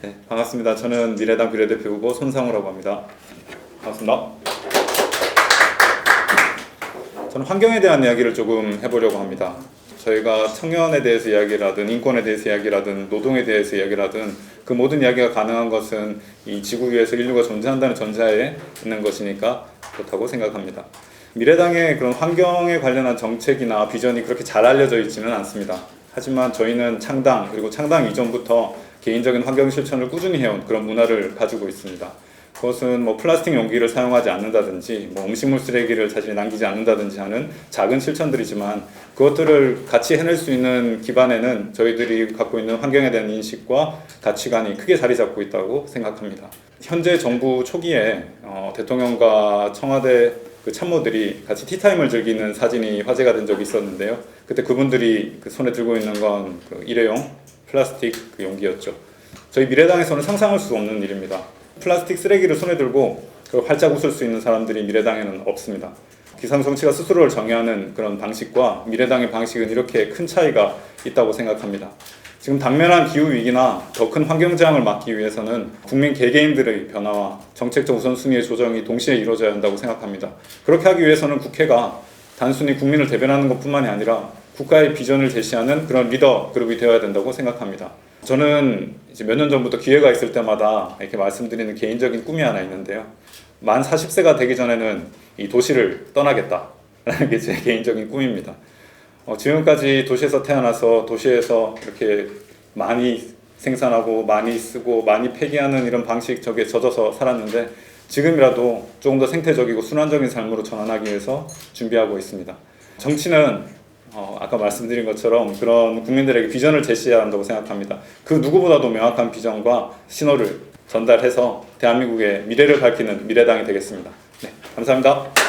네, 반갑습니다. 저는 미래당 비례대표 후보 손상우라고 합니다. 반갑습니다. 저는 환경에 대한 이야기를 조금 해보려고 합니다. 저희가 청년에 대해서 이야기를 하든 인권에 대해서 이야기를 하든 노동에 대해서 이야기를 하든 그 모든 이야기가 가능한 것은 이 지구 위에서 인류가 존재한다는 전제하에 있는 것이니까 그렇다고 생각합니다. 미래당의 그런 환경에 관련한 정책이나 비전이 그렇게 잘 알려져 있지는 않습니다. 하지만 저희는 창당 그리고 창당 이전부터 개인적인 환경 실천을 꾸준히 해온 그런 문화를 가지고 있습니다. 그것은 뭐 플라스틱 용기를 사용하지 않는다든지 뭐 음식물 쓰레기를 사실 남기지 않는다든지 하는 작은 실천들이지만 그것들을 같이 해낼 수 있는 기반에는 저희들이 갖고 있는 환경에 대한 인식과 가치관이 크게 자리 잡고 있다고 생각합니다. 현재 정부 초기에 어, 대통령과 청와대 그 참모들이 같이 티타임을 즐기는 사진이 화제가 된 적이 있었는데요. 그때 그분들이 그 손에 들고 있는 건 그 일회용 플라스틱 그 용기였죠. 저희 미래당에서는 상상할 수 없는 일입니다. 플라스틱 쓰레기를 손에 들고 그걸 활짝 웃을 수 있는 사람들이 미래당에는 없습니다. 기상 정치가 스스로를 정의하는 그런 방식과 미래당의 방식은 이렇게 큰 차이가 있다고 생각합니다. 지금 당면한 기후 위기나 더 큰 환경 재앙을 막기 위해서는 국민 개개인들의 변화와 정책적 우선순위의 조정이 동시에 이루어져야 한다고 생각합니다. 그렇게 하기 위해서는 국회가 단순히 국민을 대변하는 것뿐만이 아니라 국가의 비전을 제시하는 그런 리더 그룹이 되어야 된다고 생각합니다. 저는 이제 몇 년 전부터 기회가 있을 때마다 이렇게 말씀드리는 개인적인 꿈이 하나 있는데요. 만 40세가 되기 전에는 이 도시를 떠나겠다라는 게 제 개인적인 꿈입니다. 어, 지금까지 도시에서 태어나서 도시에서 이렇게 많이 생산하고 많이 쓰고 많이 폐기하는 이런 방식 저게 젖어서 살았는데 지금이라도 조금 더 생태적이고 순환적인 삶으로 전환하기 위해서 준비하고 있습니다. 정치는 어, 아까 말씀드린 것처럼 그런 국민들에게 비전을 제시해야 한다고 생각합니다. 그 누구보다도 명확한 비전과 신호를 전달해서 대한민국의 미래를 밝히는 미래당이 되겠습니다. 네, 감사합니다.